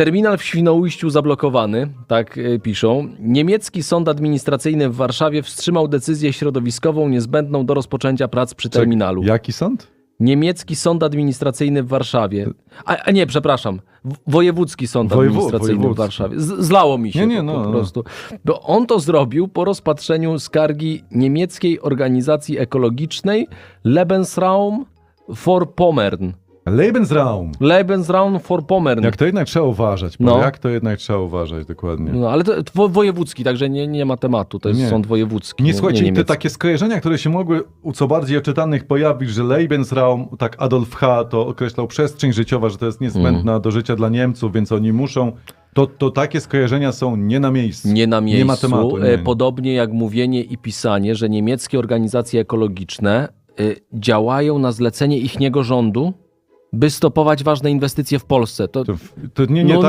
Terminal w Świnoujściu zablokowany, tak y, piszą. Niemiecki sąd administracyjny w Warszawie wstrzymał decyzję środowiskową niezbędną do rozpoczęcia prac przy terminalu. Jaki sąd? Niemiecki sąd administracyjny w Warszawie. A, a nie, przepraszam. W- Wojewódzki sąd Wojewo- administracyjny w wojewódzki. Warszawie. Z, zlało mi się Nie, nie, no, po no. prostu. Bo on to zrobił po rozpatrzeniu skargi niemieckiej organizacji ekologicznej Lebensraum for Pommern. Lebensraum. Lebensraum for Pommern. Jak to jednak trzeba uważać. No. Jak to jednak trzeba uważać dokładnie. No, ale to, to wo- wojewódzki, także nie, nie ma tematu. To jest Nie. sąd wojewódzki. Nie słuchajcie, i te takie skojarzenia, które się mogły u co bardziej oczytanych pojawić, że Lebensraum, tak Adolf H. to określał przestrzeń życiowa, że to jest niezbędna Mhm. do życia dla Niemców, więc oni muszą. To, to takie skojarzenia są nie na miejscu. Nie na miejscu. Nie ma tematu. E, Nie. Podobnie jak mówienie i pisanie, że niemieckie organizacje ekologiczne e, działają na zlecenie ichniego rządu, by stopować ważne inwestycje w Polsce. To, To, to nie, nie No, tak